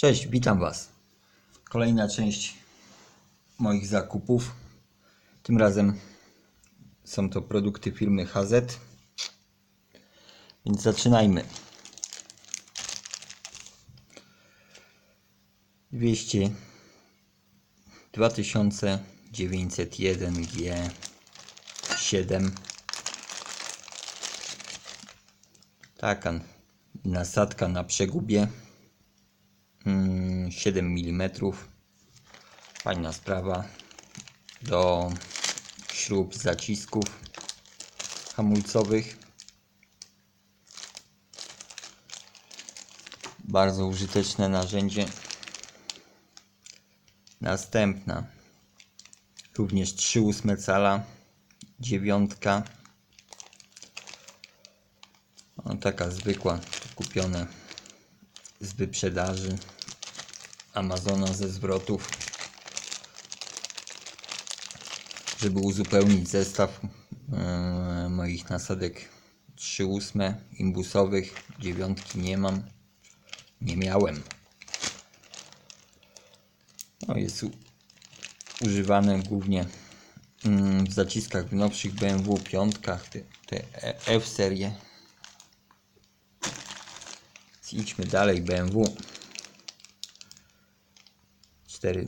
Cześć, witam Was. Kolejna część moich zakupów. Tym razem są to produkty firmy HZ. Więc zaczynajmy. 200 2901 G7 Taka nasadka na przegubie 7 mm. Fajna sprawa do śrub zacisków hamulcowych. Bardzo użyteczne narzędzie. Następna również 3,8 cala, dziewiątka. No, taka zwykła, kupione z wyprzedaży Amazona ze zwrotów, żeby uzupełnić zestaw e, moich nasadek 3,8 imbusowych, dziewiątki nie mam, nie miałem. No jest używane głównie mm, w zaciskach w nowszych BMW piątkach, te, te F serie. Idźmy dalej BMW 4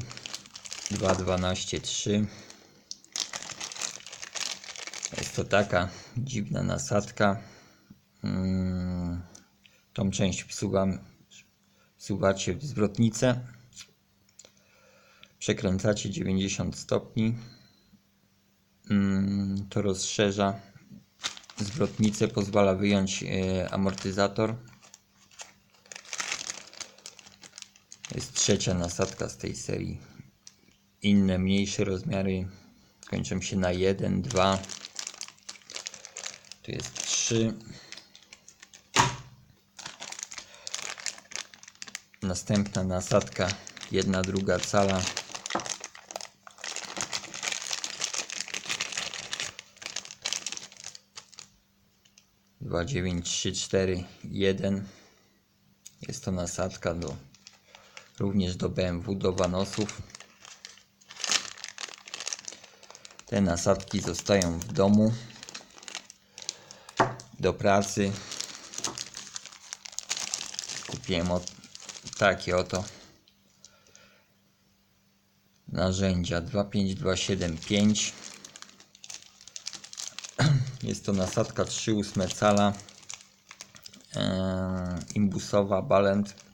2 12 3 jest to taka dziwna nasadka. Mm, tą część wsuwam wsuwacie w zwrotnicę. Przekręcacie 90 stopni. Mm, to rozszerza. Zwrotnicę pozwala wyjąć e, amortyzator jest trzecia nasadka z tej serii. Inne mniejsze rozmiary kończą się na 1, 2. Tu jest 3. Następna nasadka, jedna druga cala. Dwa, dziewięć, trzy, cztery, jeden. Jest to nasadka do również do BMW, do Vanosów. Te nasadki zostają w domu do pracy. Kupiłem takie oto narzędzia 25275 jest to nasadka 3,8 cala e, imbusowa Balent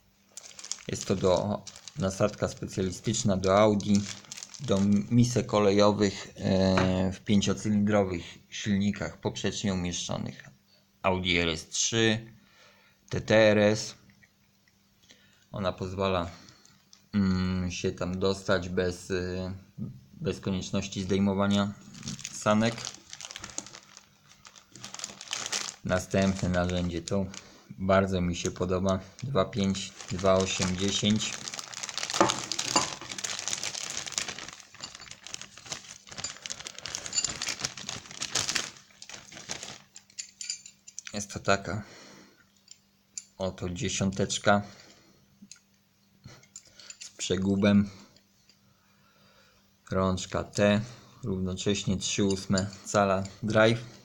jest to do nasadka specjalistyczna do Audi, do misek kolejowych e, w pięciocylindrowych silnikach poprzecznie umieszczonych. Audi RS3, TTRS. Ona pozwala mm, się tam dostać bez, e, bez konieczności zdejmowania sanek. Następne narzędzie to bardzo mi się podoba. 2.5, 2.8, 10 jest to taka oto dziesiąteczka z przegubem. Rączka T równocześnie 3.8 cala drive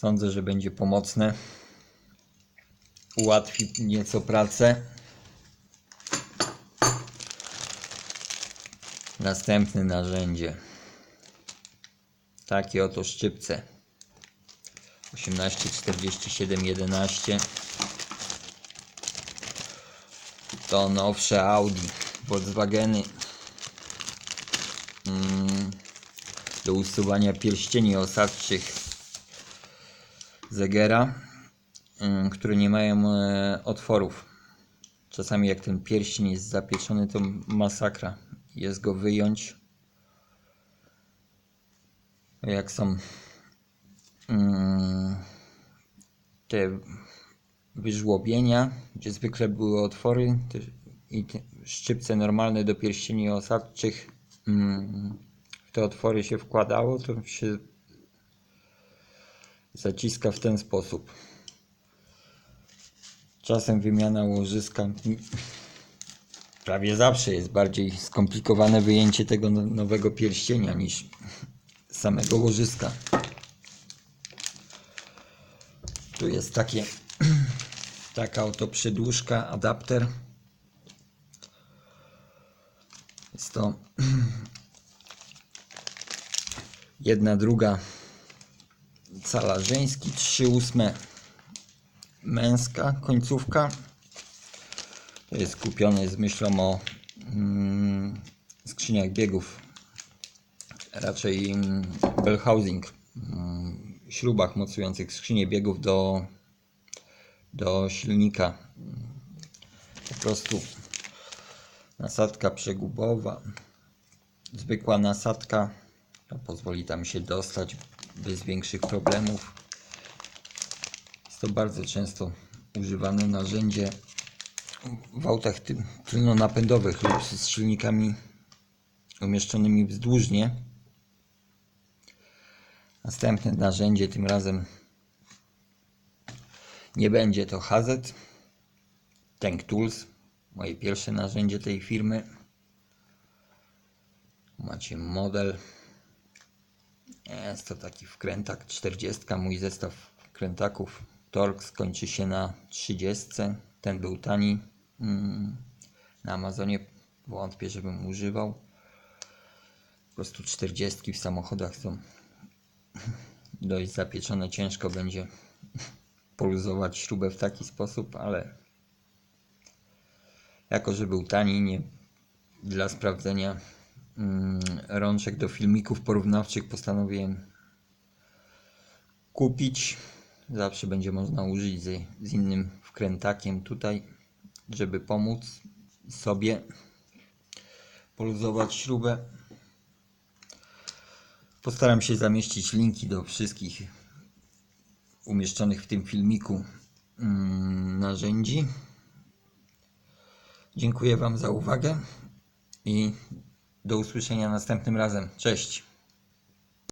Sądzę, że będzie pomocne. Ułatwi nieco pracę. Następne narzędzie. Takie oto szczypce. 18, 47, 11. To nowsze Audi, Volkswageny. Mm, do usuwania pierścieni osadczych zegera, mm, które nie mają e, otworów. Czasami jak ten pierścień jest zapieczony, to masakra. Jest go wyjąć. Jak są mm, te wyżłobienia, gdzie zwykle były otwory i te szczypce normalne do pierścieni osadczych, mm, w te otwory się wkładało, to się zaciska w ten sposób. Czasem wymiana łożyska prawie zawsze jest bardziej skomplikowane wyjęcie tego no- nowego pierścienia niż samego łożyska. Tu jest takie taka oto przedłużka, adapter. Jest to jedna druga cala żeński, 3 ósme. Męska końcówka. To jest kupiony z myślą o mm, skrzyniach biegów, raczej mm, bell housing, mm, śrubach mocujących skrzynię biegów do, do silnika. Po prostu nasadka przegubowa, zwykła nasadka, to pozwoli tam się dostać bez większych problemów. Jest to bardzo często używane narzędzie w autach ty- tylnonapędowych lub z silnikami umieszczonymi wzdłużnie. Następne narzędzie, tym razem nie będzie to HZ Tank Tools, moje pierwsze narzędzie tej firmy. Macie model. Jest to taki wkrętak 40, mój zestaw wkrętaków. Torx skończy się na 30. Ten był tani. Mm, Na Amazonie wątpię, żebym używał. Po prostu 40 w samochodach są dość zapieczone. Ciężko będzie poluzować śrubę w taki sposób, ale jako, że był tani, nie dla sprawdzenia rączek do filmików porównawczych postanowiłem kupić. Zawsze będzie można użyć z, z innym wkrętakiem tutaj, żeby pomóc sobie poluzować śrubę. Postaram się zamieścić linki do wszystkich umieszczonych w tym filmiku mm, narzędzi. Dziękuję Wam za uwagę i do usłyszenia następnym razem. Cześć!